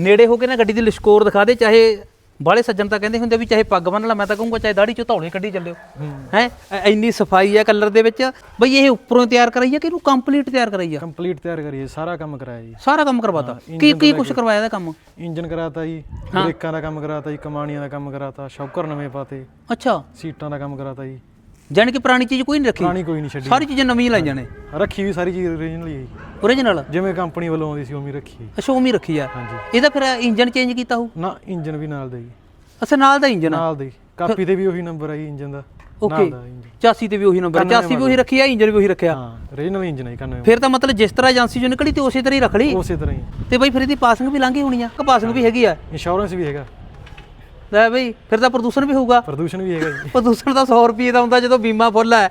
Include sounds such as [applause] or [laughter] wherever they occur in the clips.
ਨੇੜੇ ਹੋ ਕੇ ਨਾ ਗੱਡੀ ਦੀ ਲਿਸ਼ਕੋਰ ਦਿਖਾ ਦੇ ਚਾਹੇ ਬਾਲੇ ਸੱਜਣ ਤਾਂ ਕਹਿੰਦੇ ਹੁੰਦੇ ਵੀ ਚਾਹੇ ਪੱਗ ਬੰਨ ਲਾ ਮੈਂ ਤਾਂ ਕਹੂੰਗਾ ਚਾਹੇ ਦਾੜੀ ਚੋਂ ਧੌਲੇ ਕੱਢੀ ਚੱਲਿਓ। ਹੈ। ਇੰਨੀ ਸਫ਼ਾਈ ਹੈ ਕਲਰ ਦੇ ਵਿੱਚ। ਬਈ ਇਹ ਉੱਪਰੋਂ ਤਿਆਰ ਕਰਾਈ ਹੈ ਕਿ ਇਹਨੂੰ ਕੰਪਲੀਟ ਤਿਆਰ ਕਰਾਈ ਆ? ਕੰਪਲੀਟ ਤਿਆਰ ਕਰੀਏ ਸਾਰਾ ਕੰਮ ਕਰਾਇਆ ਜੀ। ਸਾਰਾ ਕੰਮ ਕਰਵਾਤਾ? ਕੀ ਕੀ ਕੁਝ ਕਰਵਾਇਆ ਇਹਦਾ ਕੰਮ? ਇੰਜਨ ਕਰਾਤਾ ਜੀ ਬ੍ਰੇਕਾਂ ਦਾ ਕੰਮ ਕਰਾਤਾ ਜੀ ਕਮਾਣੀਆਂ ਦਾ ਕੰਮ ਕਰਾਤਾ ਸ਼ੌਕਰ ਨਵੇਂ ਪਾਤੇ। ਅੱਛਾ। ਸੀਟਾਂ ਦਾ ਕੰਮ ਕਰਾਤਾ ਜੀ। ਜਾਣੀ ਕਿ ਪੁਰਾਣੀ ਚੀਜ਼ ਕੋਈ ਨਹੀਂ ਰੱਖੀ? ਪੁਰਾਣੀ ਕੋਈ ਨਹੀਂ ਛੱਡੀ। ਸਾਰੀ ਚੀਜ਼ਾਂ ਨਵੀਆਂ ਲਾਈ ਜਾਣੇ ਰੱਖੀ ਵੀ ਸਾਰੀ ਚੀਜ਼ ਓਰੀਜਨਲ ਹੀ ਹੈ ਓਰੀਜਨਲ ਜਿਵੇਂ ਕੰਪਨੀ ਵੱਲੋਂ ਆਉਂਦੀ ਸੀ ਉਵੇਂ ਹੀ ਰੱਖੀ। ਹੈ। ਅੱਛਾ ਹੀ ਰੱਖੀ ਆ। ਹਾਂਜੀ। ਇਹਦਾ ਫਿਰ ਇੰਜਨ ਚੇਂਜ ਕੀਤਾ ਹੋ ਨਾ ਇੰਜਨ ਵੀ ਨਾਲ ਦਾ ਜੀ ਅੱਛਾ ਨਾਲ ਦਾ ਇੰਜਨ ਆ? ਨਾਲ ਦਾ ਜੀ ਕਾਪੀ ਤੇ ਵੀ ਉਹੀ ਨੰਬਰ ਹੈ ਜੀ ਇੰਜਨ ਦਾ। ਓਕੇ ਨਾਲ ਦਾ ਇੰਜਨ 84 ਤੇ ਵੀ ਉਹੀ ਨੰਬਰ 84 ਵੀ ਉਹੀ ਰੱਖੀ ਆ ਇੰਜਨ ਵੀ ਉਹੀ ਰੱਖਿਆ? ਹਾਂ ਓਰੀਜਨਲ ਇੰਜਨ ਹੈ ਕੰਨੇ ਫਿਰ ਤਾਂ ਮਤਲਬ ਜਿਸ ਤਰ੍ਹਾਂ ਏਜੰਸੀ ਚੋਂ ਨਿਕਲੀ ਤੇ ਉਸੇ ਤਰ੍ਹਾਂ ਹੀ ਰੱਖ ਲਈ? ਉਸੇ ਤਰ੍ਹਾਂ ਹੀ। ਤੇ ਬਈ ਫਿਰ ਇਹਦੀ ਪਾਸਿੰਗ ਵੀ ਲੰਘੀ ਹੋਣੀ ਆ ਕਿ ਪਾਸਿੰਗ ਵੀ ਹੈਗੀ ਆ? ਇੰਸ਼ੋਰੈਂਸ ਵੀ ਹੈਗਾ। ਲੈ ਬਈ ਫਿਰ ਤਾਂ ਪ੍ਰਦੂਸ਼ਣ ਵੀ ਹੋਊਗਾ। ਪ੍ਰਦੂਸ਼ਣ ਵੀ ਹੈਗਾ ਜੀ। ਪ੍ਰਦੂਸ਼ਣ ਤਾਂ 100 ਰੁਪਏ ਦਾ ਹੁੰਦਾ ਜਦੋਂ ਬੀਮਾ ਫੁੱਲ ਹੈ।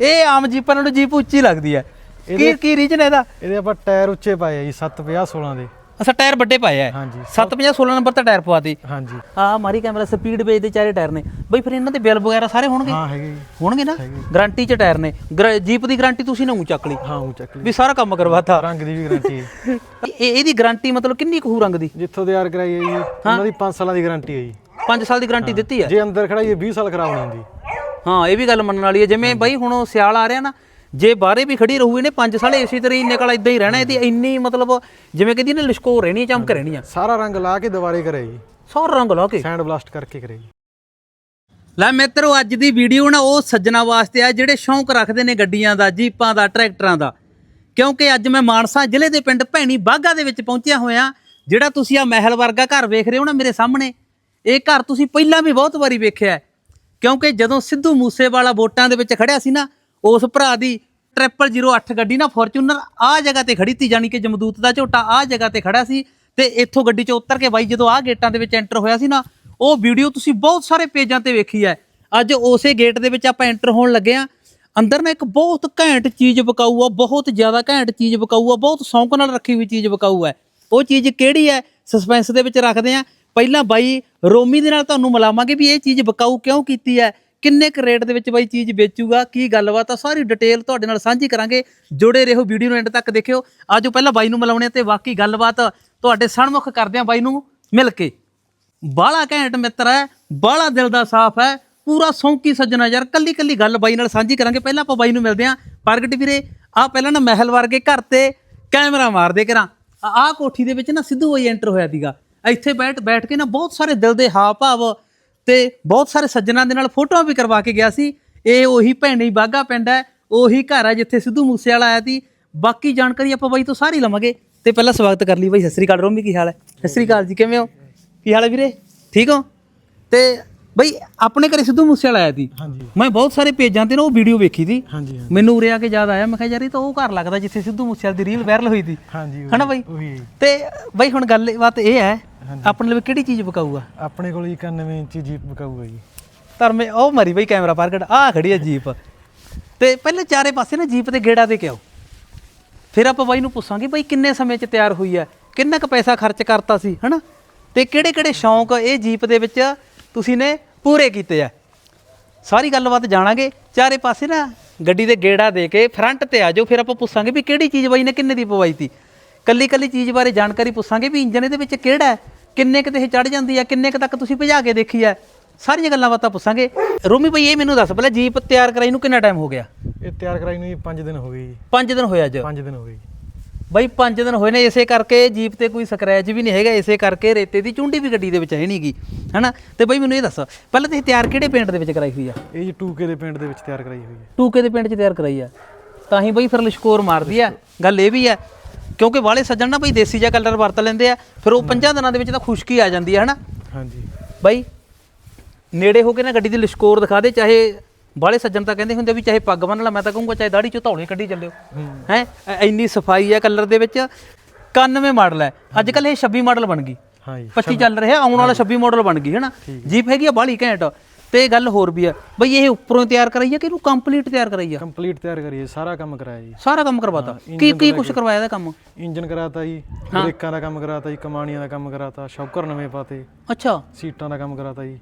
ਇਹ ਆਮ ਜੀਪਾਂ ਨਾਲੋਂ ਜੀਪ ਉੱਚੀ ਲੱਗਦੀ ਹੈ। ਕੀ ਕੀ ਰੀਜਨ ਇਹਦਾ? ਇਹਦੇ ਆਪਾਂ ਟਾਇਰ ਉੱਚੇ ਪਾਏ ਆ ਜੀ 750 16 ਦੇ। ਅਸਾ ਟਾਇਰ ਵੱਡੇ ਪਾਏ ਆ। ਹਾਂਜੀ 750 16 ਨੰਬਰ ਤਾਂ ਟਾਇਰ ਪਵਾਤੀ। ਹਾਂਜੀ। ਆ ਮਾਰੀ ਕੈਮਰਾ ਸਪੀਡ ਵੇਚ ਦੇ ਚਾਰੇ ਟਾਇਰ ਨੇ। ਬਈ ਫਿਰ ਇਹਨਾਂ ਦੇ ਬਿੱਲ ਵਗੈਰਾ ਸਾਰੇ ਹੋਣਗੇ? ਹਾਂ ਹੈਗੇ ਹੋਣਗੇ ਨਾ? ਗਾਰੰਟੀ ਚ ਟਾਇਰ ਨੇ। ਜੀਪ ਦੀ ਗਾਰੰਟੀ ਤੁਸੀਂ ਨਾ ਊਂ ਚੱਕ ਲਈ। ਹਾਂ ਉਹ ਚੱਕ ਲਈ। ਵੀ ਸਾਰਾ ਕੰਮ ਕਰਵਾਤਾ। ਰੰਗ ਦੀ ਵੀ ਗਾਰੰਟੀ ਹੈ। ਇਹ ਇਹਦੀ ਗਾਰੰਟੀ ਮਤਲਬ ਕਿੰਨੀ ਕੁ ਰੰਗ ਦੀ? ਜਿੱਥੋਂ ਤਿਆਰ ਕਰਾਈ ਹੈ ਜੀ ਉਹਨਾਂ ਦੀ 5 ਸਾਲਾਂ ਦੀ ਗਾਰੰਟੀ ਹੈ ਜੀ। 5 ਸਾਲ ਦੀ ਗਾਰੰਟੀ ਦਿੱਤੀ ਹੈ? ਜੇ ਅੰਦਰ ਖੜਾਈਏ 20 ਸਾਲ ਖਰਾਬ ਨਹੀਂ ਹੁੰਦੀ। ਹਾਂ ਇਹ ਵੀ ਗੱਲ ਮੰਨਣ ਵਾਲੀ ਹੈ। ਜਿਵੇਂ ਬਾਈ ਹੁਣ ਸਿਆਲ ਆ ਰਿਹਾ ਨਾ ਜੇ ਬਾਹਰੇ ਵੀ ਖੜੀ ਰਹੂ ਇਹਨੇ 5 ਸਾਲ ਇਸੇ ਤਰ੍ਹਾਂ ਹੀ ਨਿਕਲ ਇਦਾਂ ਹੀ ਰਹਿਣਾ ਇਹਦੀ ਇੰਨੀ ਮਤਲਬ ਜਿਵੇਂ ਕਹਿੰਦੀ ਨੇ ਲਿਸ਼ਕੋ ਰਹਿਣੀ ਚਮਕ ਰਹਿਣੀ ਆ। ਸਾਰਾ ਰੰਗ ਲਾ ਕੇ ਦੁਬਾਰੇ ਕਰੇ ਜੀ। ਸਾਰਾ ਰੰਗ ਲਾ ਕੇ। ਸੈਂਡ ਬਲਾਸਟ ਕਰਕੇ ਕਰੇ ਜੀ। ਲੈ ਮਿੱਤਰੋ ਅੱਜ ਦੀ ਵੀਡੀਓ ਨਾ ਉਹ ਸੱਜਣਾ ਵਾਸਤੇ ਆ ਜਿਹੜੇ ਸ਼ੌਂਕ ਰੱਖਦੇ ਨੇ ਗੱਡੀਆਂ ਦਾ ਜੀਪਾਂ ਦਾ ਟਰੈਕਟਰਾਂ ਦਾ। ਕਿਉਂਕਿ ਅੱਜ ਮੈਂ ਮਾਨਸਾ ਜ਼ਿਲ੍ਹੇ ਦੇ ਪਿੰਡ ਭੈਣੀ ਬਾਗਾ ਦੇ ਵਿੱਚ ਪਹੁੰਚਿਆ ਹੋਇਆ ਜਿਹੜਾ ਤੁਸੀਂ ਆ ਮਹਿਲ ਵਰਗਾ ਘਰ ਵੇਖ ਰਹੇ ਹੋ ਨਾ ਮੇਰੇ ਸਾਹਮਣੇ ਇਹ ਘਰ ਤੁਸੀਂ ਪਹਿਲਾਂ ਵੀ ਬਹੁਤ ਵਾਰੀ ਵੇਖਿਆ। ਕਿਉਂਕਿ ਜਦੋਂ ਸਿੱਧੂ ਮੂਸੇਵਾਲਾ ਵੋਟਾਂ ਦੇ ਵਿੱਚ ਖੜਿਆ ਸੀ ਨਾ ਉਸ ਭਰਾ ਦੀ 0008 ਗੱਡੀ ਨਾ ਫੋਰਚੂਨਰ ਆ ਜਗ੍ਹਾ ਤੇ ਖੜੀ ਤੀ ਜਾਨੀ ਕਿ ਜਮਦੂਤ ਦਾ ਝੋਟਾ ਆ ਜਗ੍ਹਾ ਤੇ ਖੜਾ ਸੀ ਤੇ ਇੱਥੋਂ ਗੱਡੀ 'ਚ ਉਤਰ ਕੇ ਬਾਈ ਜਦੋਂ ਆ ਗੇਟਾਂ ਦੇ ਵਿੱਚ ਐਂਟਰ ਹੋਇਆ ਸੀ ਨਾ, ਉਹ ਵੀਡੀਓ ਤੁਸੀਂ ਬਹੁਤ ਸਾਰੇ ਪੇਜਾਂ ਤੇ ਵੇਖੀ ਹੈ। ਅੱਜ ਉਸੇ ਗੇਟ ਦੇ ਵਿੱਚ ਆਪਾਂ ਐਂਟਰ ਹੋਣ ਲੱਗੇ ਆ ਅੰਦਰ ਨਾ ਇੱਕ ਬਹੁਤ ਘੈਂਟ ਚੀਜ਼ ਵਿਕਾਊ ਆ, ਬਹੁਤ ਜ਼ਿਆਦਾ ਘੈਂਟ ਚੀਜ਼ ਵਿਕਾਊ ਆ, ਬਹੁਤ ਸ਼ੌਂਕ ਨਾਲ ਰੱਖੀ ਹੋਈ ਚੀਜ਼ ਵਿਕਾਊ ਹੈ। ਉਹ ਚੀਜ਼ ਕਿਹੜੀ ਹੈ? ਸਸਪੈਂਸ ਦੇ ਵਿੱਚ ਰੱਖਦੇ ਆ ਪਹਿਲਾਂ ਬਾਈ ਰੋਮੀ ਦੇ ਨਾਲ ਤੁਹਾਨੂੰ ਮਿਲਾਵਾਂਗੇ ਵੀ ਇਹ ਚੀਜ਼ ਵਿਕਾਊ ਕਿਉਂ ਕੀਤੀ ਹੈ? ਕਿੰਨੇ ਕੁ ਰੇਟ ਦੇ ਵਿੱਚ ਬਾਈ ਚੀਜ਼ ਵੇਚੂਗਾ, ਕੀ ਗੱਲਬਾਤ ਆ, ਸਾਰੀ ਡਿਟੇਲ ਤੁਹਾਡੇ ਨਾਲ ਸਾਂਝੀ ਕਰਾਂਗੇ। ਜੁੜੇ ਰਹੋ ਵੀਡੀਓ ਨੂੰ ਐਂਡ ਤੱਕ ਦੇਖਿਓ। ਆਜੋ ਪਹਿਲਾਂ ਬਾਈ ਨੂੰ ਮਿਲਾਉਣੇ ਆ ਤੇ ਬਾਕੀ ਗੱਲਬਾਤ ਤੁਹਾਡੇ ਸਨਮੁਖ ਕਰਦੇ ਆ ਬਾਈ ਨੂੰ ਮਿਲ ਕੇ। ਬਾਲਾ ਘੈਂਟ ਮਿੱਤਰ ਹੈ ਬਾਲਾ ਦਿਲ ਦਾ ਸਾਫ਼ ਹੈ, ਪੂਰਾ ਸੌਂਕੀ ਸੱਜਣਾ ਯਾਰ ਕੱਲੀ ਕੱਲੀ ਗੱਲ ਬਾਈ ਨਾਲ ਸਾਂਝੀ ਕਰਾਂਗੇ। ਪਹਿਲਾਂ ਆਪਾਂ ਬਾਈ ਨੂੰ ਮਿਲਦੇ ਆਂ ਪ੍ਰਗਟ ਵੀਰੇ ਆ ਪਹਿਲਾਂ ਨਾ ਮਹਿਲ ਵਰਗੇ ਘਰ ਤੇ ਕੈਮਰਾ ਮਾਰਦੇ ਕਰਾਂ। ਆਹ ਕੋਠੀ ਦੇ ਵਿੱਚ ਨਾ ਸਿੱਧੂ ਬਾਈ ਐਂਟਰ ਹੋਇਆ ਸੀਗਾ। ਇੱਥੇ ਬੈਠ ਬੈਠ ਕੇ ਨਾ ਬਹੁਤ ਸਾਰੇ ਦਿਲ ਦੇ ਹਾਵ ਭਾਵ ਤੇ ਬਹੁਤ ਸਾਰੇ ਸੱਜਣਾਂ ਦੇ ਨਾਲ ਫੋਟੋਆਂ ਵੀ ਕਰਵਾ ਕੇ ਗਿਆ ਸੀ। ਇਹ ਉਹੀ ਭੈਣੀ ਬਾਗਾ ਪਿੰਡ ਹੈ, ਉਹੀ ਘਰ ਹੈ ਜਿੱਥੇ ਸਿੱਧੂ ਮੂਸੇਵਾਲਾ ਆਇਆ ਸੀ। ਬਾਕੀ ਜਾਣਕਾਰੀ ਆਪਾਂ ਬਾਈ ਤੋਂ ਸਾਰੀ ਲਵਾਂਗੇ। ਤੇ ਪਹਿਲਾਂ ਸਵਾਗਤ ਕਰ ਲਈ ਬਾਈ, ਸਤਿ ਸ੍ਰੀ ਅਕਾਲ ਰੋਮੀ, ਕੀ ਹਾਲ ਹੈ? ਸਤਿ ਸ੍ਰੀ ਅਕਾਲ ਜੀ, ਕਿਵੇਂ ਹੋ? ਕੀ ਹਾਲ ਹੈ ਵੀਰੇ? ਠੀਕ ਹੋ? ਤੇ ਬਈ ਆਪਣੇ ਘਰੇ ਸਿੱਧੂ ਮੂਸੇ ਵਾਲਾ ਆਇਆ ਸੀ। ਹਾਂਜੀ। ਮੈਂ ਬਹੁਤ ਸਾਰੇ ਪੇਜਾਂ ਤੇ ਨਾ ਉਹ ਵੀਡੀਓ ਵੇਖੀ ਸੀ। ਹਾਂਜੀ ਹਾਂਜੀ। ਮੈਨੂੰ ਉਰੇ ਆ ਕੇ ਯਾਦ ਆਇਆ ਮੈਂ ਕਿਹਾ ਯਾਰ ਇਹ ਤਾਂ ਉਹ ਘਰ ਲੱਗਦਾ ਜਿੱਥੇ ਸਿੱਧੂ ਮੂਸੇ ਵਾਲੇ ਦੀ ਰੀਲ ਵਾਇਰਲ ਹੋਈ ਸੀ। ਹਾਂਜੀ ਹਨਾ ਬਾਈ? ਉਹੀ। ਤੇ ਬਈ ਹੁਣ ਗੱਲ ਬਾਤ ਇਹ ਹੈ ਆਪਣੇ ਲਈ ਕਿਹੜੀ ਚੀਜ਼ ਵਿਕਾਊਗਾ? ਆਪਣੇ ਕੋਲ ਜੀ 91 ਇੰਚੀ ਜੀਪ ਵਿਕਾਊਗਾ ਜੀ। ਧਰਮੇ ਉਹ ਮਰੀ ਬਈ ਕੈਮਰਾ ਪ੍ਰਗਟ ਆ ਖੜੀ ਹੈ ਜੀਪ। ਤੇ ਪਹਿਲੇ ਚਾਰੇ ਪਾਸੇ ਨਾ ਜੀਪ ਤੇ ਗੇੜਾ ਦੇ ਕੇ ਆਓ। ਫਿਰ ਆਪਾਂ ਬਾਈ ਨੂੰ ਪੁੱਛਾਂਗੇ ਬਾਈ ਕਿੰਨੇ ਸਮੇਂ 'ਚ ਤਿਆਰ ਹੋਈ ਹੈ? ਕਿੰਨਾ ਕੁ ਪੈਸਾ ਖਰਚ ਕਰਤਾ ਸੀ ਹਨਾ? ਤੇ ਕਿਹੜੇ ਕਿਹੜੇ ਸ਼ੌਂਕ ਇਹ ਜੀਪ ਦੇ ਵਿੱਚ ਤੁਸੀਂ ਨੇ ਪੂਰੇ ਕੀਤੇ ਆ। ਸਾਰੀ ਗੱਲਬਾਤ ਜਾਣਾਂਗੇ। ਚਾਰੇ ਪਾਸੇ ਨਾ ਗੱਡੀ ਦੇ ਗੇੜਾ ਦੇ ਕੇ ਫਰੰਟ ਤੇ ਆ ਜਾਓ ਫਿਰ ਆਪਾਂ ਪੁੱਛਾਂਗੇ ਵੀ ਕਿਹੜੀ ਚੀਜ਼ ਬਾਈ ਨੇ ਕਿੰਨੇ ਦੀ ਪਵਾਈ ਤੀ। ਕੱਲੀ ਕੱਲੀ ਚੀਜ਼ ਬਾਰੇ ਜਾਣਕਾਰੀ ਪੁੱਛਾਂਗੇ ਵੀ ਇੰਜਨ ਇਹਦੇ ਵਿੱਚ ਕਿਹੜਾ ਹੈ ਕਿੰਨੇ ਕੁ ਤੇ ਚੜ ਜਾਂਦੀ ਹੈ ਕਿੰਨੇ ਕੁ ਤੱਕ ਤੁਸੀਂ ਭਜਾ ਕੇ ਦੇਖੀ ਹੈ। ਸਾਰੀਆਂ ਗੱਲਾਂ ਬਾਤਾਂ ਪੁੱਛਾਂਗੇ। ਰੋਮੀ ਭਾਈ ਇਹ ਮੈਨੂੰ ਦੱਸ ਪਹਿਲਾਂ ਜੀਪ ਤਿਆਰ ਕਰਾਈ ਨੂੰ ਕਿੰਨਾ ਟਾਈਮ ਹੋ ਗਿਆ? ਇਹ ਤਿਆਰ ਕਰਾਈ ਨੂੰ ਜੀ 5 ਦਿਨ ਹੋ ਗਏ ਜੀ। 5 ਦਿਨ ਹੋਇਆ ਅੱਜ। 5 ਦਿਨ ਹੋ ਗਏ ਜੀ। ਬਾਈ 5 ਦਿਨ ਹੋਏ ਨੇ ਇਸੇ ਕਰਕੇ ਜੀਪ ਤੇ ਕੋਈ ਸਕ੍ਰੈਚ ਵੀ ਨਹੀਂ ਹੈਗਾ ਇਸੇ ਕਰਕੇ ਰੇਤੇ ਦੀ ਚੁੰਡੀ ਵੀ ਗੱਡੀ ਦੇ ਵਿੱਚ ਹੈ ਨਹੀਂਗੀ ਹਨਾ? ਤੇ ਬਾਈ ਮੈਨੂੰ ਇਹ ਦੱਸ ਪਹਿਲਾਂ ਤੁਸੀਂ ਤਿਆਰ ਕਿਹੜੇ ਪੇਂਟ ਦੇ ਵਿੱਚ ਕਰਾਈ ਹੋਈ ਆ? ਇਹ ਜੀ 2K ਦੇ ਪਿੰਡ ਦੇ ਵਿੱਚ ਤਿਆਰ ਕਰਾਈ ਹੋਈ ਹੈ ਟੂਕੇ ਦੇ ਪਿੰਡ 'ਚ ਤਿਆਰ ਕਰਾਈ ਆ। ਤਾਂ ਹੀ ਬਈ ਫਿਰ ਲਿਸ਼ਕੋਰ ਮਾਰਦੀ ਆ। ਗੱਲ ਇਹ ਵੀ ਆ ਕਿਉਂਕਿ ਵਾਲੇ ਸੱਜਣ ਨਾ ਬਈ ਦੇਸੀ ਜਿਹਾ ਕਲਰ ਵਰਤ ਲੈਂਦੇ ਆ ਫਿਰ ਉਹ ਪੰਜਾਂ ਦਿਨਾਂ ਦੇ ਵਿੱਚ ਤਾਂ ਖੁਸ਼ਕੀ ਆ ਜਾਂਦੀ ਆ ਹਨਾ? ਹਾਂਜੀ। ਬਾਈ ਨੇੜੇ ਹੋ ਕੇ ਨਾ ਗੱਡੀ ਦੀ ਲਿਸ਼ਕੋਰ ਦਿਖਾ ਦੇ ਚਾਹੇ ਬਾਲੇ ਸੱਜਣ ਤਾਂ ਕਹਿੰਦੇ ਹੁੰਦੇ ਵੀ ਚਾਹੇ ਪੱਗ ਬੰਨ ਲਾ ਮੈਂ ਤਾਂ ਕਹੂੰਗਾ ਚਾਹੇ ਦਾੜੀ ਚੋਂ ਧੌਲੇ ਕੱਢੀ ਚੱਲਿਓ। ਹੈ? ਇੰਨੀ ਸਫ਼ਾਈ ਹੈ ਕਲਰ ਦੇ ਵਿੱਚ 91 ਮਾਡਲ ਹੈ ਅੱਜ ਕੱਲ ਇਹ 26 ਮਾਡਲ ਬਣ ਗਈ। ਹਾਂ ਜੀ 25 ਚੱਲ ਰਿਹਾ ਆਉਣ ਵਾਲਾ 26 ਮਾਡਲ ਬਣ ਗਈ ਹੈ ਨਾ? ਜੀਪ ਹੈਗੀ ਆ ਬਾਲੀ ਘੈਂਟ। ਤੇ ਗੱਲ ਹੋਰ ਵੀ ਆ ਬਈ ਇਹ ਉੱਪਰੋਂ ਤਿਆਰ ਕਰਾਈ ਆ ਕਿ ਇਹਨੂੰ ਕੰਪਲੀਟ ਤਿਆਰ ਕਰਾਈ ਆ? ਕੰਪਲੀਟ ਤਿਆਰ ਕਰੀਏ ਸਾਰਾ ਕੰਮ ਕਰਾਇਆ ਜੀ। ਸਾਰਾ ਕੰਮ ਕਰਵਾਤਾ। ਕੀ ਕੀ ਕੁਝ ਕਰਵਾਇਆ ਇਹਦਾ ਕੰਮ? ਇੰਜਨ ਕਰਾਤਾ ਜੀ ਬ੍ਰੇਕਾਂ ਦਾ ਕੰਮ ਕਰਾਤਾ ਜੀ ਕਮਾਣੀਆਂ ਦਾ ਕੰਮ ਕਰਾਤਾ ਸ਼ੌਕਰ ਨਵੇਂ ਪਾਤੇ। ਅੱਛਾ। ਸੀਟਾਂ ਦਾ ਕੰਮ ਕਰਾਤਾ ਜੀ।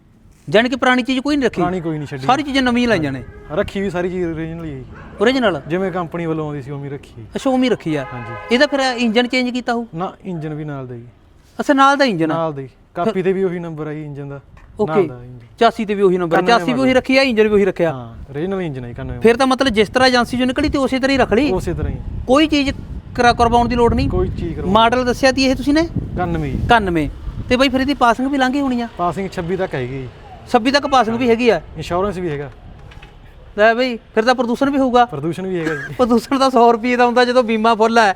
ਜਾਣੀ ਕਿ ਪੁਰਾਣੀ ਚੀਜ਼ ਕੋਈ ਨਹੀਂ ਰੱਖੀ। ਪੁਰਾਣੀ ਕੋਈ ਨਹੀਂ ਛੱਡੀ। ਸਾਰੀ ਚੀਜ਼ਾਂ ਨਵੀਆਂ ਲਾਈ ਜਾਣੇ। ਰੱਖੀ ਵੀ ਸਾਰੀ ਚੀਜ਼ ਓਰੀਜਨਲ ਹੀ ਹੈ ਓਰੀਜਨਲ ਜਿਵੇਂ ਕੰਪਨੀ ਵੱਲੋਂ ਆਉਂਦੀ ਸੀ ਉਵੇਂ ਹੀ ਰੱਖੀ ਹੈ। ਅੱਛਾ ਉਵੇਂ ਹੀ ਰੱਖੀ ਆ। ਹਾਂਜੀ। ਇਹਦਾ ਫਿਰ ਇੰਜਨ ਚੇਂਜ ਕੀਤਾ ਹੋ ਨਾ ਇੰਜਨ ਵੀ ਨਾਲ ਦਾ ਜੀ ਅੱਛਾ ਨਾਲ ਦਾ ਇੰਜਨ ਨਾਲ ਦੀ ਕਾਪੀ ਤੇ ਵੀ ਉਹੀ ਨੰਬਰ ਆ ਜੀ ਇੰਜਨ ਦਾ। ਓਕੇ 84 ਤੇ ਵੀ ਉਹੀ ਨੰਬਰ 84 ਵੀ ਉਹੀ ਰੱਖਿਆ ਇੰਜਨ ਵੀ ਉਹੀ ਰੱਖਿਆ? ਹਾਂ ਰੀਜਨਲ ਇੰਜਨ ਹੈ 91 ਫਿਰ ਤਾਂ ਮਤਲਬ ਜਿਸ ਤਰ੍ਹਾਂ ਏਜੰਸੀ ਚੋਂ ਨਿਕਲੀ ਤੇ ਉਸੇ ਤਰ੍ਹਾਂ ਹੀ ਰੱਖ ਲਈ? ਉਸੇ ਤਰ੍ਹਾਂ ਹੀ। ਕੋਈ ਚੀਜ਼ ਕਰਾ ਕਰਵਾਉਣ ਦੀ ਲੋੜ ਨਹੀਂ? ਕੋਈ ਚੀਜ਼ ਕਰੋ ਮਾਡਲ ਦੱਸਿਆ ਤੀ ਇਹ ਤੁਸੀਂ ਨੇ? 91 ਜੀ 91 ਤੇ ਬਈ ਫਿਰ ਇਹਦੀ ਪਾਸਿੰਗ ਵੀ ਲੰਘੀ ਹੋਣੀ ਆ? ਪਾਸਿੰਗ 26 ਤੱਕ ਹੈਗੀ 26 ਤੱਕ ਪਾਸਿੰਗ ਵੀ ਹੈਗੀ ਆ। ਇੰਸ਼ੋਰੈਂਸ ਵੀ ਹੈਗਾ। ਲੈ ਬਈ ਫਿਰ ਤਾਂ ਪ੍ਰਦੂਸ਼ਣ ਵੀ ਹੋਊਗਾ। ਪ੍ਰਦੂਸ਼ਣ ਵੀ ਹੈਗਾ ਜੀ। ਪ੍ਰਦੂਸ਼ਣ ਤਾਂ 100 ਰੁਪਏ ਦਾ ਹੁੰਦਾ ਜਦੋਂ ਬੀਮਾ ਫੁੱਲ ਹੈ।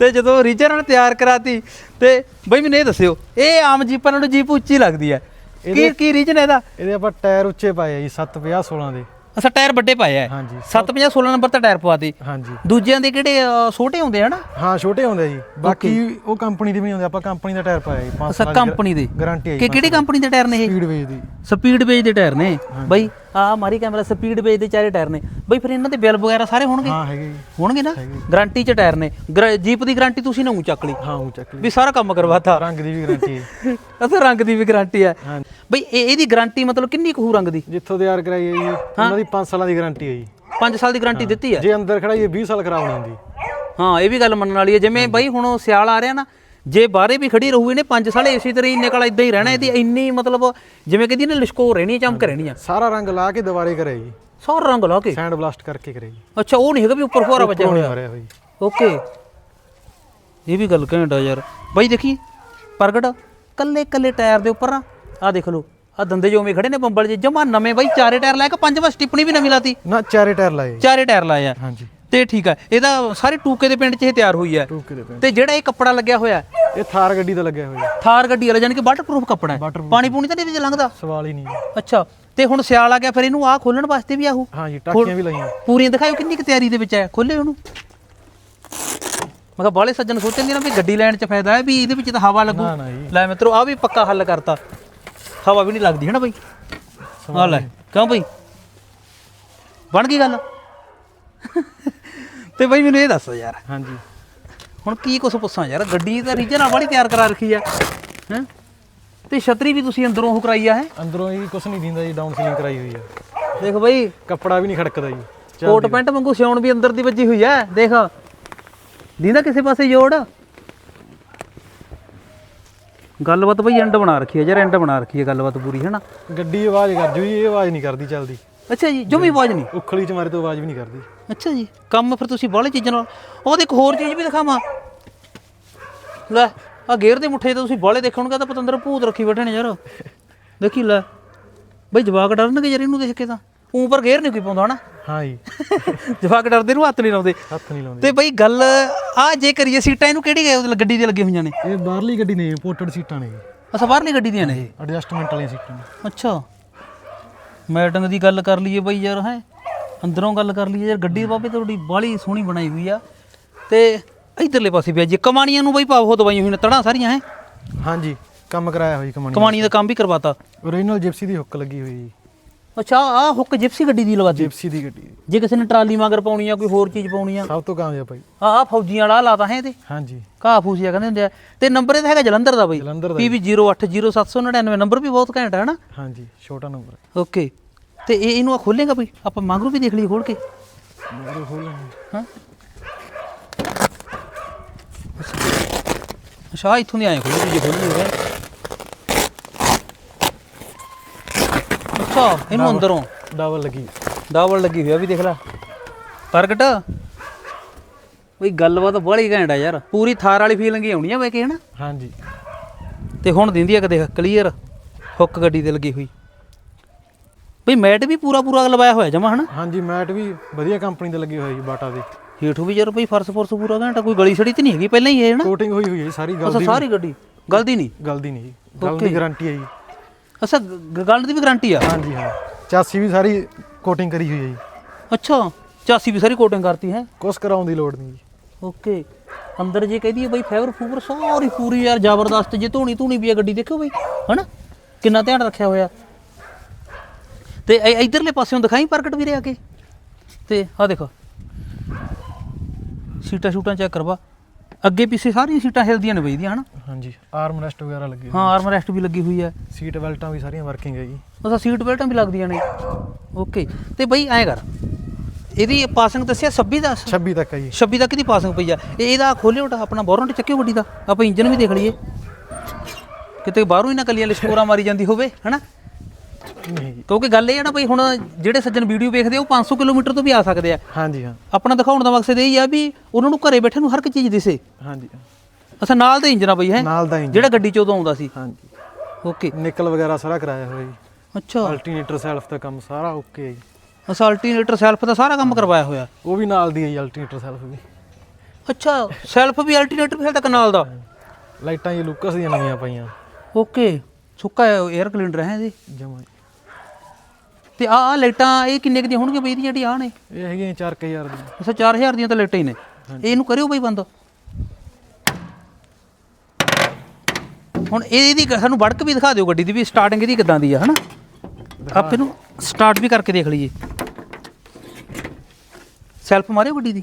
ਤੇ ਜਦੋਂ ਰੀਜਨਲ ਤਿਆਰ ਕਰਾਤੀ ਤੇ ਬਈ ਮੈਨੂੰ ਇਹ ਦੱਸਿਓ ਇਹ ਆਮ ਜੀਪਾਂ ਨਾਲੋਂ ਜੀਪ ਉੱਚੀ ਲੱਗਦੀ ਹੈ। ਕੀ ਕੀ ਰੀਜਨ ਇਹਦਾ? ਇਹਦੇ ਆਪਾਂ ਟਾਇਰ ਉੱਚੇ ਪਾਏ ਆ ਜੀ 750 16 ਦੇ। ਅਸਾ ਟਾਇਰ ਵੱਡੇ ਪਾਏ ਆ ਹਾਂਜੀ 750 16 ਨੰਬਰ ਤਾਂ ਟਾਇਰ ਪਵਾਤੀ। ਹਾਂਜੀ। ਦੂਜਿਆਂ ਦੇ ਕਿਹੜੇ ਅ, ਛੋਟੇ ਹੁੰਦੇ ਹਨ ਹਾਂ ਛੋਟੇ ਹੁੰਦੇ ਜੀ। ਬਾਕੀ ਉਹ ਕੰਪਨੀ ਦੇ ਵੀ ਨਹੀਂ ਹੁੰਦੇ ਆਪਾਂ ਕੰਪਨੀ ਦਾ ਟਾਇਰ ਪਾਇਆ ਜੀ 5 ਅਸਾ ਕੰਪਨੀ ਦੇ। ਗਾਰੰਟੀ ਹੈ ਕਿ ਕਿਹੜੀ ਕੰਪਨੀ ਦੇ ਟਾਇਰ ਨੇ ਇਹ? ਸਪੀਡ ਦੀ। ਸਪੀਡ ਵੇਜ ਦੇ ਟਾਇਰ ਨੇ। ਬਈ ਆ ਮਾਰੀ ਕੈਮਰਾ ਸਪੀਡ ਵੇਜ ਦੇ ਚਾਰੇ ਟਾਇਰ ਨੇ। ਬਈ ਫਿਰ ਇਹਨਾਂ ਦੇ ਬਿੱਲ ਵਗੈਰਾ ਸਾਰੇ ਹੋਣਗੇ? ਹਾਂ ਹੈਗੇ ਜੀ। ਹੋਣਗੇ ਨਾ? ਗਾਰੰਟੀ ਚ ਟਾਇਰ ਨੇ। ਗਰ- ਜੀਪ ਦੀ ਗਾਰੰਟੀ ਤੁਸੀਂ ਨਾ ਊਂ ਚੱਕ ਲਈ। ਹਾਂ ਉਹ ਚੱਕ ਲਈ। ਵੀ ਸਾਰਾ ਕੰਮ ਕਰਵਾਤਾ। ਰੰਗ ਦੀ ਵੀ ਗਾਰੰਟੀ ਹੈ। [laughs] ਅਸਾਂ ਰੰਗ ਦੀ ਵੀ ਗਾਰੰਟੀ ਹੈ। ਹਾਂ। ਬਈ ਇਹ ਇਹਦੀ ਗਾਰੰਟੀ ਮਤਲਬ ਕਿੰਨੀ ਕੁ ਹੋਊ ਰੰਗ ਦੀ? ਜਿੱਥੋਂ ਤਿਆਰ ਕਰਾਈ ਹੈ ਜੀ ਉਹਨਾਂ ਦੀ 5 ਸਾਲਾਂ ਦੀ ਗਾਰੰਟੀ ਹੈ ਜੀ। 5 ਸਾਲ ਦੀ ਗਾਰੰਟੀ ਦਿੱਤੀ ਹੈ? ਜੇ ਅੰਦਰ ਖੜਾਈਏ 20 ਸਾਲ ਖਰਾਬ ਨਹੀਂ ਹੁੰਦੀ ਹਾਂ। ਇਹ ਵੀ ਗੱਲ ਮੰਨਣ ਵਾਲੀ ਹੈ। ਜਿਵੇਂ ਬਈ ਹੁਣ ਸਿਆਲ ਆ ਰਿਹਾ ਨਾ ਜੇ ਬਾਹਰੇ ਵੀ ਖੜੀ ਰਹੂ ਇਹਨੇ 5 ਸਾਲ ਇਸੇ ਤਰ੍ਹਾਂ ਹੀ ਨਿਕਲ ਇਦਾਂ ਹੀ ਰਹਿਣਾ ਇਹਦੀ ਇੰਨੀ ਮਤਲਬ ਜਿਵੇਂ ਕਹਿੰਦੀ ਨੇ ਲਿਸ਼ਕੋ ਰਹਿਣੀ ਚਮਕ ਰਹਿਣੀ ਆ। ਸਾਰਾ ਰੰਗ ਲਾ ਕੇ ਦੁਬਾਰੇ ਕਰਿਆ ਜੀ ਸਾਰਾ ਰੰਗ ਲਾ ਕੇ? ਸੈਂਡ ਬਲਾਸਟ ਕਰਕੇ ਕਰਿਆ ਜੀ ਅੱਛਾ ਉਹ ਨਹੀਂ ਹੈਗਾ ਵੀ ਉੱਪਰ ਫੁਹਾਰਾ ਵੱਜਿਆ ਹੋਣੀ ਹੋਇਆ? ਓਕੇ। ਇਹ ਵੀ ਗੱਲ ਘੈਂਟਾ ਯਾਰ। ਬਈ ਦੇਖੀ ਪ੍ਰਗਟ ਕੱਲੇ ਕੱਲੇ ਟਾਇਰ ਦੇ ਉੱਪਰ ਆ। ਆਹ ਦੇਖ ਲਓ ਆ ਦੰਦੇ ਜੋ ਉਵੇਂ ਖੜੇ ਨੇ ਬੰਬਲ ਜੇ ਜਮਾ ਨਵੇਂ ਬਈ ਚਾਰੇ ਟਾਇਰ ਲੈ ਕੇ ਪੰਜ ਵਾਰ ਸਟਿਪਣੀ ਵੀ ਨਵੀਂ ਲਾਤੀ। ਨਾ ਚਾਰੇ ਟਾਇਰ ਲਾਏ। ਚਾਰੇ ਟਾਇਰ ਲਾਏ ਆ। ਹਾਂਜੀ। ਤੇ ਠੀਕ ਆ। ਇਹਦਾ ਸਾਰੇ ਟੂਕੇ ਦੇ ਪਿੰਡ 'ਚ ਇਹ ਤਿਆਰ ਹੋਈ ਹੈ ਟੂਕੇ ਦੇ ਪੈਣ ਤੇ ਜਿਹੜਾ ਇਹ ਕੱਪੜਾ ਲੱਗਿਆ ਹੋਇਆ ਇਹ ਥਾਰ ਗੱਡੀ ਦਾ ਲੱਗਿਆ ਹੋਇਆ। ਥਾਰ ਗੱਡੀ ਵਾਲਾ ਜਾਨੀ ਕਿ ਵਾਟਰਪ੍ਰੂਫ ਕੱਪੜਾ ਹੈ। Waterproof। ਪਾਣੀ ਪੂਣੀ ਤਾਂ ਨਹੀਂ ਵਿੱਚ ਲੰਘਦਾ? ਸਵਾਲ ਹੀ ਨਹੀਂ। ਅੱਛਾ ਤੇ ਹੁਣ ਸਿਆਲ ਆ ਗਿਆ ਫਿਰ ਇਹਨੂੰ ਆਹ ਖੋਲਣ ਵਾਸਤੇ ਵੀ ਆਹੂ। ਹਾਂ ਜੀ ਟਾਕੀਆਂ ਵੀ ਲਾਈਆਂ। ਪੂਰੀਆਂ ਦਿਖਾਇਓ ਕਿੰਨੀ ਕੁ ਤਿਆਰੀ ਦੇ ਵਿੱਚ ਹੈ। ਖੋਲੇ ਉਹਨੂੰ। ਮੈਂ ਕਿਹਾ ਬਾਲੇ ਸੱਜਣ ਸੋਚਣਗੇ ਨਾ ਵੀ ਗੱਡੀ ਲੈਣ 'ਚ ਫਾਇਦਾ ਹੈ ਵੀ ਇਹਦੇ ਵਿੱਚ ਤਾਂ ਹਵਾ ਲੱਗੂ। ਨਾ ਨਾ ਜੀ। ਲੈ ਮਿੱਤਰੋ ਆ ਵੀ ਪੱਕਾ ਹੱਲ ਕਰਤਾ। ਹਵਾ ਵੀ ਨਹੀਂ ਲੱਗਦੀ ਹੈ ਨਾ ਬਈ? ਆ ਲੈ ਕਿਉਂ ਬਈ? ਬਣ ਗਈ ਗੱਲ? ਤੇ ਬਈ ਮੈਨੂੰ ਇਹ ਦੱਸ ਯਾਰ। ਹਾਂਜੀ। ਹੁਣ ਕੀ ਕੁਛ ਪੁੱਛਾਂ ਯਾਰ ਗੱਡੀ ਤਾਂ ਰੀਜਨ ਵਾਲੀ ਤਿਆਰ ਕਰਾ ਰੱਖੀ ਆ। ਹੈ? ਤੇ ਛਤਰੀ ਵੀ ਤੁਸੀਂ ਅੰਦਰੋਂ ਉਹ ਕਰਾਈ ਆ ਹੈ? ਅੰਦਰੋਂ ਹੀ ਕੁਝ ਨਹੀਂ ਦਿੰਦਾ ਜੀ ਡਾਊਨ ਸੀਲਿੰਗ ਕਰਾਈ ਹੋਈ ਆ। ਦੇਖ ਬਈ। ਕੱਪੜਾ ਵੀ ਨਹੀਂ ਖੜਕਦਾ ਜੀ ਚੱਲ ਕੋਟ ਪੈਂਟ ਵਾਂਗੂ ਸਿਉਣ ਵੀ ਅੰਦਰ ਦੀ ਵੱਜੀ ਹੋਈ ਐ ਦੇਖ। ਦੀਦਾ ਕਿਸੇ ਪਾਸੇ ਜੋੜ। ਗੱਲਬਾਤ ਬਈ ਐਂਡ ਬਣਾ ਰੱਖੀ ਹੈ ਯਾਰ ਐਂਡ ਬਣਾ ਰੱਖੀ ਹੈ ਗੱਲਬਾਤ ਪੂਰੀ ਹੈ ਨਾ ਗੱਡੀ ਆਵਾਜ਼ ਕਰ ਜੂ ਜੀ ਇਹ ਆਵਾਜ਼ ਨਹੀਂ ਕਰਦੀ ਚੱਲਦੀ। ਅੱਛਾ ਜੀ ਜਮੀ ਆਵਾਜ਼ ਨਹੀਂ। ਉਖਲੀ ਚ ਮਾਰੇ ਤੋਂ ਆਵਾਜ਼ ਵੀ ਨਹੀਂ ਕਰਦੀ। ਅੱਛਾ ਜੀ ਕੰਮ ਫਿਰ ਤੁਸੀਂ ਬਾਹਲੇ ਚੀਜ਼ਾਂ ਨਾਲ ਉਹ ਦੇਖ ਹੋਰ ਚੀਜ਼ ਵੀ ਦਿਖਾਵਾਂ। ਲੈ ਆ ਗੇਅਰ ਦੇ ਮੁੱਠੇ ਤੇ ਤੁਸੀਂ ਬਾਹਲੇ ਦੇਖਣਗੇ ਤਾਂ ਪਤੰਦਰ ਭੂਤ ਰੱਖੀ ਬੈਠੇ ਨੇ ਯਾਰ। ਦੇਖੀ ਲੈ। ਬਈ ਜਵਾਕ ਡਰਨਗੇ ਯਾਰ ਇਹਨੂੰ ਦੇਖ ਕੇ ਤਾਂ। ਉਂ ਪਰ ਗੇਅਰ ਨਹੀਂ ਕੋਈ ਪਾਉਂਦਾ ਹਨਾ? ਹਾਂ ਜੀ। [laughs] ਜਵਾਕ ਡਰਦੇ ਨੂੰ ਹੱਥ ਨਹੀਂ ਲਾਉਂਦੇ। ਹੱਥ ਨਹੀਂ ਲਾਉਂਦੇ। ਤੇ ਬਈ ਗੱਲ ਆ ਜੇ ਕਰੀਏ ਸੀਟਾਂ ਇਹਨੂੰ ਕਿਹੜੀ ਗਏ ਗੱਡੀ ਦੇ ਲੱਗੇ ਹੋਈਆਂ ਨੇ? ਇਹ ਬਾਹਰਲੀ ਗੱਡੀ ਨਹੀਂ ਇੰਪੋਰਟਡ ਸੀਟਾਂ ਨੇ। ਅਸਾਂ ਬਾਹਰਲੀ ਗੱਡੀ ਦੀਆਂ ਨੇ ਇਹ। ਐਡਜਸਟਮੈਂਟ ਵਾਲੀਆਂ ਸੀਟਾਂ ਨੇ। ਅੱਛਾ। ਮੈਟਿੰਗ ਦੀ ਗੱਲ ਕਰ ਲਈਏ ਬਈ ਯਾਰ ਹੈ? ਅੰਦਰੋਂ ਗੱਲ ਕਰ ਲਈਏ ਯਾਰ ਗੱਡੀ ਬਾਬੇ ਤੁਹਾਡੀ ਬਾਹਲੀ ਸੋਹਣੀ ਬਣਾਈ ਹੋਈ ਆ। ਤੇ ਇਧਰਲੇ ਪਾਸੇ ਵੀ ਆ ਜੀ ਕਮਾਣੀਆਂ ਨੂੰ ਬਈ ਹੋ ਦਵਾਈਆਂ ਹੋਈਆਂ ਤੜਾਂ ਸਾਰੀਆਂ ਹੈ? ਹਾਂਜੀ ਕੰਮ ਕਰਾਇਆ ਹੋਈ ਕਮਾਣੀ ਕਮਾਣੀ ਦਾ ਕੰਮ ਵੀ ਕਰਵਾਤਾ। ਓਰੀਜਨਲ ਜਿਪਸੀ ਦੀ ਹੁੱਕ ਲੱਗੀ ਹੋਈ ਜੀ। ਅੱਛਾ ਆ ਹੁੱਕ ਜਿਪਸੀ ਗੱਡੀ ਦੀ ਲਵਾ ਦਿੱਤੀ ਜਿਪਸੀ ਦੀ ਗੱਡੀ। ਜੇ ਕਿਸੇ ਨੇ ਟਰਾਲੀ ਮਗਰ ਪਾਉਣੀ ਆ ਕੋਈ ਹੋਰ ਚੀਜ਼ ਪਾਉਣੀ ਆ। ਸਭ ਤੋਂ ਕਾਮਯਾਬ ਭਾਈ ਆ ਆ ਫੌਜੀਆਂ ਵਾਲਾ ਲਾਤਾ ਹੈ ਇਹਦੇ? ਹਾਂਜੀ। ਘਾਹ ਫੂਸੀਆ ਕਹਿੰਦੇ ਹੁੰਦੇ ਆ। ਤੇ ਨੰਬਰ ਇਹਦਾ ਹੈਗਾ ਜਲੰਧਰ ਦਾ ਬਈ। PB 0807999 ਨੰਬਰ ਵੀ ਬਹੁਤ ਘੈਂਟ ਹੈ ਨਾ? ਹਾਂਜੀ ਛੋਟਾ ਨੰਬਰ ਓਕੇ। ਤੇ ਇਹ ਇਹਨੂੰ ਆ ਖੋਲੇਗਾ ਬਈ? ਆਪਾਂ ਮੰਗਰੂ ਵੀ ਦੇਖ ਲਈਏ ਖੋਲ ਕੇ। ਮੇਰੇ ਖੋਲ ਹਾਂ। ਅੱਛਾ ਇੱਥੋਂ ਦੀ ਆਏ ਖੋਲੀ ਜੀ ਖੋਲੀ ਹੋਵੇ ਅੱਛਾ ਇਹਨੂੰ ਅੰਦਰੋਂ। ਡਬਲ ਲੱਗੀ। ਡਬਲ ਲੱਗੀ ਹੋਈ ਆ ਵੀ ਦੇਖ ਲੈ। ਪ੍ਰਗਟ। ਬਈ ਗੱਲਬਾਤ ਬੜੀ ਘੈਂਟ ਆ ਯਾਰ। ਪੂਰੀ ਥਾਰ ਵਾਲੀ ਫੀਲਿੰਗ ਹੀ ਆਉਣੀ ਆ ਵੇ ਕਿ ਹਨਾ? ਹਾਂਜੀ। ਤੇ ਹੁਣ ਦਿੰਦੀ ਆ ਕਿ ਦੇਖ ਕਲੀਅਰ ਹੁੱਕ ਗੱਡੀ ਤੇ ਲੱਗੀ ਹੋਈ। ਬਈ ਮੈਟ ਵੀ ਪੂਰਾ ਪੂਰਾ ਲਵਾਇਆ ਹੋਇਆ ਜਮਾ ਹਨਾ? ਹਾਂਜੀ ਮੈਟ ਵੀ ਵਧੀਆ ਕੰਪਨੀ ਦੇ ਲੱਗੇ ਹੋਏ ਜੀ ਬਾਟਾ ਦੇ। ਹੇਠੋਂ ਵੀ ਯਾਰ ਬਈ ਫਰਸ ਫਰਸ ਪੂਰਾ ਘੰਟਾ ਕੋਈ ਗਲੀ ਛੜੀ ਤੇ ਨਹੀਂ ਹੈਗੀ ਪਹਿਲਾਂ ਹੀ ਇਹ ਹਨਾ? ਕੋਟਿੰਗ ਹੋਈ ਹੋਈ ਹੈ ਜੀ, ਸਾਰੀ ਅੱਛਾ ਗਲਦੀ ਸਾਰੀ ਗੱਡੀ? ਗਲਦੀ ਨਹੀਂ? ਗਲਦੀ ਨਹੀਂ ਜੀ ਗਲ ਦੀ ਗਾਰੰਟੀ ਹੈ ਜੀ। ਅੱਛਾ ਗੱਲ ਦੀ ਵੀ ਗਾਰੰਟੀ ਆ? ਹਾਂਜੀ ਹਾਂ। ਚਾਸੀ ਵੀ ਸਾਰੀ ਕੋਟਿੰਗ ਕਰੀ ਹੋਈ ਹੈ ਜੀ। ਅੱਛਾ ਚਾਸੀ ਵੀ ਸਾਰੀ ਕੋਟਿੰਗ ਕਰਤੀ ਹੈ? ਕੁਛ ਕਰਾਉਣ ਦੀ ਲੋੜ ਨਹੀਂ ਜੀ। ਓਕੇ ਅੰਦਰ ਜੇ ਕਹਦੀ ਬਈ ਫੇਵਰ ਫੂਵਰ ਸਾਰੀ ਪੂਰੀ ਯਾਰ ਜ਼ਬਰਦਸਤ ਜੇ ਧੂਣੀ ਧੂਣੀ ਵੀ ਆ ਗੱਡੀ ਦੇਖੋ ਬਈ ਹਨਾ? ਕਿੰਨਾ ਧਿਆਨ ਰੱਖਿਆ ਹੋਇਆ। ਤੇ ਇ- ਇਧਰਲੇ ਪਾਸਿਓਂ ਦਿਖਾਈ ਪ੍ਰਗਟ ਵੀਰੇ ਆ ਕੇ। ਤੇ ਆ ਦੇਖੋ। ਸੀਟਾਂ ਸ਼ੂਟਾਂ ਚੈੱਕ ਕਰਵਾ। ਅੱਗੇ ਪਿੱਛੇ ਸਾਰੀਆਂ ਸੀਟਾਂ ਹਿਲਦੀਆਂ ਨੇ ਬਈ ਦੀਆਂ ਹਨਾ? ਹਾਂਜੀ ਆਰਮ ਰੈਸਟ ਵਗੈਰਾ ਲੱਗੇ ਹਾਂ ਆਰਮ ਰੈਸਟ ਵੀ ਲੱਗੀ ਹੋਈ ਹੈ। ਸੀਟ ਬੈਲਟਾਂ ਵੀ ਸਾਰੀਆਂ ਵਰਕਿੰਗ ਹੈ ਜੀ ਉਹਦਾ ਸੀਟ ਬੈਲਟਾਂ ਵੀ ਲੱਗਦੀਆਂ ਨੇ। ਓਕੇ ਤੇ ਬਈ ਐਂ ਕਰ। ਇਹਦੀ ਪਾਸਿੰਗ ਦੱਸਿਆ 26 ਦਾ? 26 ਤੱਕ ਹੈ ਜੀ। 26 ਤੱਕ ਦੀ ਪਾਸਿੰਗ ਪਈ ਆ। ਇਹ ਇਹਦਾ ਖੋਲਿਓ ਟ ਆਪਣਾ ਬੋਰਨਟ ਚੱਕਿਓ ਗੱਡੀ ਦਾ। ਆਪਾਂ ਇੰਜਨ ਵੀ ਦੇਖ ਲਈਏ। ਕਿਤੇ ਬਾਹਰੋਂ ਹੀ ਨਾ ਕੱਲੀਆਂ ਲਿਸ਼ਕੋਰਾ ਮਾਰੀ ਜਾਂਦੀ ਹੋਵੇ ਹਨਾ? ਨਹੀਂ ਕਿਉਂਕਿ ਗੱਲ ਇਹ ਆ ਨਾ ਬਈ ਹੁਣ ਜਿਹੜੇ ਸੱਜਣ ਵੀਡੀਓ ਵੇਖਦੇ ਆ ਉਹ 500 ਕਿਲੋਮੀਟਰ ਤੋਂ ਵੀ ਆ ਸਕਦੇ ਆ। ਹਾਂਜੀ ਹਾਂ। ਆਪਣਾ ਦਿਖਾਉਣ ਦਾ ਮਕਸਦ ਇਹ ਹੀ ਆ ਵੀ ਉਹਨਾਂ ਨੂੰ ਘਰੇ ਬੈਠੇ ਨੂੰ ਹਰ ਇੱਕ ਚੀਜ਼ ਦਿਸੇ। ਹਾਂਜੀ ਅਸਾਂ ਨਾਲ ਦਾ ਇੰਜਨ ਆ ਬਈ ਹੈ? ਨਾਲ ਦਾ ਇੰਜਨ। ਜਿਹੜਾ ਗੱਡੀ ਚ ਉਦੋਂ ਆਉਂਦਾ ਸੀ। ਹਾਂਜੀ। ਓਕੇ। ਨਿਕਲ ਵਗੈਰਾ ਸਾਰਾ ਕਰਾਇਆ ਹੋਇਆ ਜੀ। ਅੱਛਾ। ਅਲਟਰਨੇਟਰ ਸੈਲਫ ਦਾ ਕੰਮ ਸਾਰਾ ਓਕੇ ਹੈ ਜੀ। ਅਸਲਟੀਨੇਟਰ ਸੈਲਫ ਦਾ ਸਾਰਾ ਕੰਮ ਕਰਵਾਇਆ ਹੋਇਆ। ਉਹ ਵੀ ਨਾਲ ਦੀ ਹੈ ਜੀ ਅਲਟਰਨੇਟਰ ਸੈਲਫ ਵੀ। ਅੱਛਾ ਸੈਲਫ ਵੀ ਅਲਟਰਨੇਟਰ ਵੀ ਤੱਕ ਨਾਲ ਦਾ? ਲਾਈਟਾਂ ਜੀ ਲੁੱਕਸ ਦੀਆਂ ਨਵੀਆਂ ਪਾਈਆਂ। ਓਕੇ। ਸੁੱਕਾ 에ਅਰ ਕਲਿੰਡਰ ਹੈ ਜੀ। ਜਮਾ ਤੇ ਆ ਆ ਲਾਈਟਾਂ ਇਹ ਕਿੰਨੇ ਕੁ ਦੀਆਂ ਹੋਣਗੀਆਂ ਬਈ ਇਹਦੀਆਂ ਜਿਹੜੀਆਂ ਆ ਨੇ? ਇਹ ਹੈਗੀਆਂ 4000 ਦੀਆਂ। ਅੱਛਾ 4000 ਦੀਆਂ ਤਾਂ ਲਾਈਟਾਂ ਹੀ ਨੇ। ਇਹ ਇਹਨੂੰ ਕਰਿਓ ਬਈ ਬੰਦ। ਹੁਣ ਇਹ- ਇਹਦੀ ਸਾਨੂੰ ਵੜਕ ਵੀ ਦਿਖਾ ਦਿਓ ਗੱਡੀ ਦੀ ਵੀ ਸਟਾਰਟਿੰਗ ਇਹਦੀ ਕਿਦਾਂ ਦੀ ਆ ਹਨਾ? ਆਪ ਇਹਨੂੰ ਸਟਾਰਟ ਵੀ ਕਰਕੇ ਦੇਖ ਲਈਏ। ਸੈਲਫ ਮਾਰਿਓ ਗੱਡੀ ਦੀ।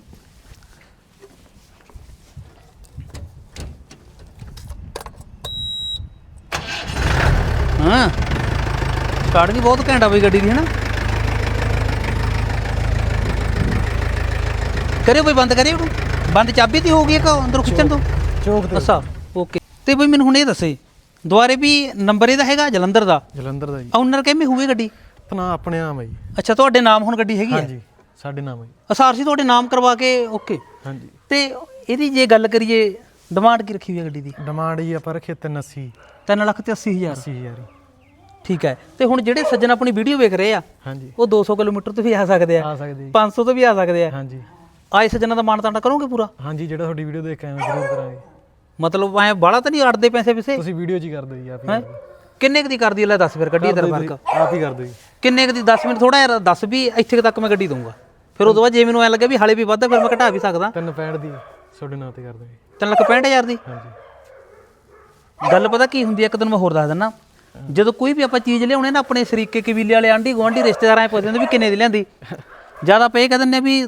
ਹਾਂ। ਸਟਾਰਟ ਵੀ ਬਹੁਤ ਘੈਂਟ ਆ ਬਈ ਗੱਡੀ ਦੀ ਹਨਾ? ਕਰਿਓ ਬਈ ਬੰਦ ਕਰਿਓ ਉਹਨੂੰ ਬੰਦ ਚਾਬੀ ਦੀ ਹੋਊਗੀ ਕਿ ਅੰਦਰੋਂ ਖਿੱਚਣ ਤੋਂ? ਚੌਕ ਤੇ। ਅੱਛਾ ਓਕੇ। ਤੇ ਬਈ ਮੈਨੂੰ ਹੁਣ ਇਹ ਦੱਸੇ ਦੁਆਰੇ ਵੀ ਨੰਬਰ ਇਹਦਾ ਹੈਗਾ ਜਲੰਧਰ ਦਾ? ਜਲੰਧਰ ਦਾ ਜੀ। ਓਨਰ ਕਿਵੇਂ ਹੋਵੇ ਗੱਡੀ? ਆਪਣਾ ਆਪਣੇ ਨਾਮ ਹੈ ਜੀ। ਅੱਛਾ ਤੁਹਾਡੇ ਨਾਮ ਹੁਣ ਗੱਡੀ ਹੈਗੀ ਹੈ ਹਾਂਜੀ ਸਾਡੇ ਨਾਮ ਹੈ ਜੀ। ਅਸਾਰ ਸੀ ਤੁਹਾਡੇ ਨਾਮ ਕਰਵਾ ਕੇ ਓਕੇ। ਹਾਂਜੀ। ਤੇ ਇਹਦੀ ਜੇ ਗੱਲ ਕਰੀਏ ਡਿਮਾਂਡ ਕੀ ਰੱਖੀ ਹੋਈ ਹੈ ਗੱਡੀ ਦੀ? ਡਿਮਾਂਡ ਜੀ ਆਪਾਂ ਰੱਖੇ 380 3 ਲੱਖ ਤੇ 80 ਹਜ਼ਾਰ। 80000 ਜੀ। ਠੀਕ ਹੈ। ਤੇ ਹੁਣ ਜਿਹੜੇ ਸੱਜਣ ਆਪਣੀ ਵੀਡੀਓ ਵੇਖ ਰਹੇ ਆ ਹਾਂਜੀ। ਉਹ 200 ਕਿਲੋਮੀਟਰ ਤੋਂ ਵੀ ਆ ਸਕਦੇ ਆ। ਆ ਸਕਦੇ ਜੀ। 500 ਤੋਂ ਵੀ ਆ ਸਕਦੇ ਆ। ਹਾਂਜੀ। ਆਏ ਸੱਜਣਾ ਦਾ ਮਾਣ ਤਾਂਡਾ ਕਰੋਗੇ ਪੂਰਾ? ਹਾਂਜੀ ਜਿਹੜਾ ਤੁਹਾਡੀ ਵੀਡੀਓ ਦੇਖ ਕੇ ਆਏ ਜ਼ਰੂਰ ਕਰਾਂਗੇ। ਮਤਲਬ ਐ ਬਾਹਲਾ ਤਾਂ ਨਹੀਂ ਅੜਦੇ ਪੈਸੇ ਪਿਸੇ? ਤੁਸੀਂ ਵੀਡੀਓ 'ਚ ਹੀ ਕਰ ਦਿਓ ਜੀ ਆਪ ਹੀ ਹੈਂ? ਕਿੰਨੇ ਕੁ ਦੀ ਕਰਦੀ ਹੈ ਲੈ ਦੱਸ ਫਿਰ ਕੱਢੀਏ ਤੇਰਾ ਫ਼ਰਕ ਆਪ ਹੀ ਕਰ ਦਿਓ ਜੀ। ਕਿੰਨੇ ਕੁ ਦੀ? 10 ਮਿੰਟ ਥੋੜਾ ਯਾਰ ਦੱਸ ਵੀ ਇੱਥੇ ਕੁ ਤੱਕ ਮੈਂ ਗੱਡੀ ਦਊਂਗਾ। ਫਿਰ ਉਦੋਂ ਬਾਅਦ ਜੇ ਮੈਨੂੰ ਐ ਲੱਗੇ ਵੀ ਹਾਲੇ ਵੀ ਵੱਧ ਫਿਰ ਮੈਂ ਘਟਾ ਵੀ ਸਕਦਾ। 365 ਦੀ ਤੁਹਾਡੇ ਨਾਂ ਤੇ ਕਰ ਦਿਓ ਜੀ। 3 ਲੱਖ 65000 ਦੀ? ਹਾਂਜੀ। ਗੱਲ ਪਤਾ ਕੀ ਹੁੰਦੀ ਹੈ ਇੱਕ ਦਿਨ ਮੈਂ ਹੋਰ ਦੱਸ ਦਿੰਦਾ ਜਦੋਂ ਕੋਈ ਵੀ ਆਪਾਂ ਚੀਜ਼ ਲਿਆਉਣੇ ਨਾ ਆਪਣੇ ਸਰੀਕੇ ਕਬੀਲੇ ਵਾਲੇ ਆਂਢੀ ਗੁਆਂਢੀ ਰਿਸ਼ਤੇਦਾਰਾਂ ਐ ਪੁੱਛਦੇ ਹੁੰਦੇ ਵੀ ਕਿੰਨੇ ਦੀ ਲਿਆਂਦੀ। ਜਦ ਆਪਾਂ ਇਹ ਕਹਿ ਦਿੰਦੇ ਆ ਵੀ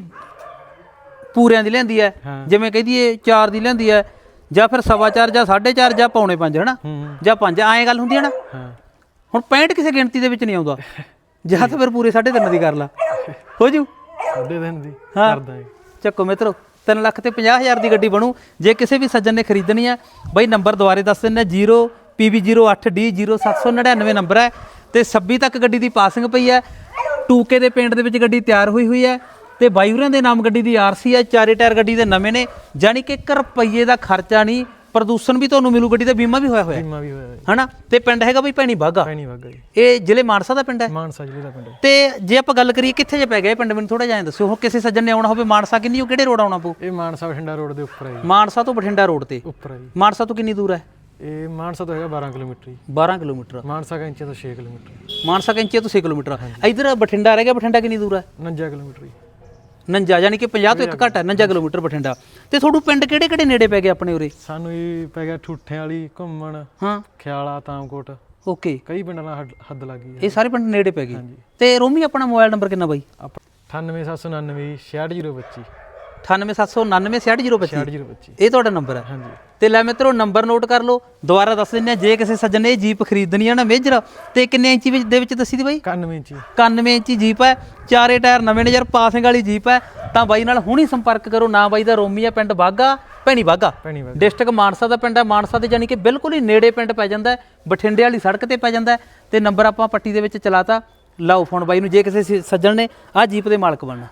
ਪੂਰਿਆਂ ਦੀ ਲਿਆਂਦੀ ਹਾਂ। ਜਿਵੇਂ ਕਹਦੀ ਏ 4 ਦੀ ਲਿਆਂਦੀ ਹੈ ਜਾਂ ਫਿਰ ਸਵਾ ਚਾਰ ਜਾਂ 4.5 ਜਾਂ ਪੌਣੇ 5 ਹਨਾ? ਜਾਂ 5 ਐਂ ਗੱਲ ਹੁੰਦੀ ਹੈ ਨਾ? ਹੁਣ 65 ਕਿਸੇ ਗਿਣਤੀ ਦੇ ਵਿੱਚ ਨਹੀਂ ਆਉਂਦਾ। ਜਾਂ ਤਾਂ ਫਿਰ ਪੂਰੇ 3.5 ਦੀ ਕਰ ਲਾ। ਹੋ ਜੂ? ਸਾਡੇ ਦਿਨ ਦੀ ਹਾਂ। ਕਰ ਦਾਂਗੇ। ਚੱਕੋ ਮਿੱਤਰੋ 3 ਲੱਖ ਤੇ 50 ਹਜ਼ਾਰ ਦੀ ਗੱਡੀ ਬਣੂ। ਜੇ ਕਿਸੇ ਵੀ ਸੱਜਣ ਨੇ ਖਰੀਦਣੀ ਹੈ ਬਈ ਨੰਬਰ ਦੁਬਾਰੇ ਦੱਸ ਦਿੰਦੇ 0 PB08D 0799 ਨੰਬਰ ਹੈ ਤੇ 26 ਤੱਕ ਗੱਡੀ ਦੀ ਪਾਸਿੰਗ ਪਈ ਹੈ 2K ਦੇ ਪੇਂਟ ਦੇ ਵਿੱਚ ਗੱਡੀ ਤਿਆਰ ਹੋਈ ਹੋਈ ਹੈ ਤੇ ਬਾਈਵਰਾਂ ਦੇ ਨਾਮ ਗੱਡੀ ਦੀ ਆਰਸੀ ਹੈ ਚਾਰੇ ਟਾਇਰ ਗੱਡੀ ਦੇ ਨਵੇਂ ਨੇ ਯਾਨੀ ਕਿ 1 ਰੁਪਈਏ ਦਾ ਖਰਚਾ ਨਹੀਂ ਪ੍ਰਦੂਸ਼ਣ ਵੀ ਤੁਹਾਨੂੰ ਮਿਲੂ ਗੱਡੀ ਦਾ ਬੀਮਾ ਵੀ ਹੋਇਆ ਹੋਇਆ ਹੈ। ਬੀਮਾ ਵੀ ਹੋਇਆ ਜੀ ਹਨਾ ਤੇ ਪਿੰਡ ਹੈਗਾ ਬਈ ਭੈਣੀ ਬਾਗਾ ਪੈਣੀ ਵਾਗਾ ਜੀ ਇਹ ਜ਼ਿਲ੍ਹੇ ਮਾਨਸਾ ਦਾ ਪਿੰਡ ਹੈ ਮਾਨਸਾ ਜ਼ਿਲ੍ਹੇ ਦਾ ਪਿੰਡ ਹੈ। ਤੇ ਜੇ ਆਪਾਂ ਗੱਲ ਕਰੀਏ ਕਿੱਥੇ ਜੇ ਪੈ ਗਿਆ ਇਹ ਪਿੰਡ ਮੈਨੂੰ ਥੋੜਾ ਜਿਹਾ ਦੱਸਿਓ ਹੁਣ ਕਿਸੇ ਸੱਜਣ ਨੇ ਆਉਣਾ ਹੋਵੇ ਮਾਨਸਾ ਕਿੰਨੀ ਉਹ ਕਿਹੜੇ ਰੋਡ ਆਉਣਾ ਪਊ ਇਹ ਮਾਨਸਾ ਬਠਿੰਡਾ ਰੋਡ ਦੇ ਉੱਪਰ ਹੈ ਮਾਨਸਾ ਤੋਂ ਬਠਿੰਡਾ ਰੋਡ ਤੇ ਉੱਪਰ ਹੈ ਮਾਨਸਾ ਤੋਂ ਕਿੰਨੀ ਦੂਰ ਹੈ ਇਹ ਮਾਨਸਾ ਤੋਂ ਹੈਗਾ 12 ਕਿਲੋਮੀਟਰ ਜੀ। 12 ਕਿਲੋਮੀਟਰ। ਮਾਨਸਾ ਕੈਂਚੇ ਤੋਂ 6 ਕਿਲੋਮੀਟਰ। ਮਾਨਸਾ ਕੈਂਚੇ ਤੋਂ 6 ਕਿਲੋਮੀਟਰ। ਇਧਰ ਬਠਿੰਡਾ ਰਹਿ ਗਿਆ ਬਠਿੰਡਾ ਕਿੰਨੀ ਦੂਰ ਹੈ 49 ਕਿਲੋਮੀਟਰ ਜੀ। ਨੰਜਾ ਯਾਨੀ ਕਿ 50 ਤੋਂ ਇੱਕ ਘੱਟ ਹੈ ਨੰਜਾ ਕਿਲੋਮੀਟਰ। ਬਠਿੰਡਾ। ਤੇ ਤੁਹਾਨੂੰ ਪਿੰਡ ਕਿਹੜੇ ਕਿਹੜੇ ਨੇੜੇ ਪੈ ਗਏ ਆਪਣੇ ਉਰੇ? ਸਾਨੂੰ ਇਹ ਪੈ ਗਿਆ ਠੂਠਿਆਂ ਵਾਲੀ ਘੁੰਮਣ ਹਾਂ। ਖਿਆਲਾ ਤਾਮਕੋਟ। ਓਕੇ। ਕਈ ਪਿੰਡਾਂ ਨਾਲ ਹੱਦ- ਲੱਗ ਗਈ ਇਹ ਸਾਰੇ ਪਿੰਡ ਨੇੜੇ ਪੈ ਗਏ। ਤੇ ਰੋਮੀ ਆਪਣਾ ਮੋਬਾਈਲ ਨੰਬਰ ਕਿੰਨਾ ਬਾਈ? ਆਪ 98799 66025 98799 66025 66025 ਇਹ ਤੁਹਾਡਾ ਨੰਬਰ ਹੈ। ਹਾਂਜੀ। ਤੇ ਲੈ ਮਿੱਤਰੋ ਨੰਬਰ ਨੋਟ ਕਰ ਲਓ। ਦੁਬਾਰਾ ਦੱਸ ਦਿੰਦੇ ਆ ਜੇ ਕਿਸੇ ਸੱਜਣ ਨੇ ਇਹ ਜੀਪ ਖਰੀਦਣੀ ਆ ਨਾ ਮੇਜਰ ਤੇ ਕਿੰਨੇ ਇੰਚੀ ਵਿੱਚ ਦੇ ਵਿੱਚ ਦੱਸੀ ਦੀ ਬਾਈ? 91 ਇੰਚੀ। 91 ਇੰਚੀ ਜੀਪ ਹੈ ਚਾਰੇ ਟਾਇਰ ਨਵੇਂ ਨੇ ਯਾਰ ਪਾਸਿੰਗ ਵਾਲੀ ਜੀਪ ਹੈ। ਤਾਂ ਬਾਈ ਨਾਲ ਹੁਣੀ ਸੰਪਰਕ ਕਰੋ ਨਾ ਬਾਈ ਦਾ ਰੋਮੀ ਆ ਪਿੰਡ ਬਾਗਾ ਭੈਣੀ ਬਾਗਾ। ਡਿਸਟ੍ਰਿਕਟ ਮਾਨਸਾ ਦਾ ਪਿੰਡ ਹੈ ਮਾਨਸਾ ਦੇ ਜਾਨੀ ਕਿ ਬਿਲਕੁਲ ਹੀ ਨੇੜੇ ਪਿੰਡ ਪੈ ਜਾਂਦਾ ਬਠਿੰਡੇ ਵਾਲੀ ਸੜਕ ਤੇ ਪੈ ਜਾਂਦਾ ਤੇ ਨੰਬਰ ਆਪਾਂ ਪੱਟੀ ਦੇ ਵਿੱਚ ਚਲਾਤਾ। ਲਾਓ ਫੋਨ ਬਾਈ ਨੂੰ ਜੇ ਕਿਸੇ ਸੱਜਣ ਨੇ ਆ ਜੀਪ ਦੇ ਮਾਲਕ ਬਣਨਾ।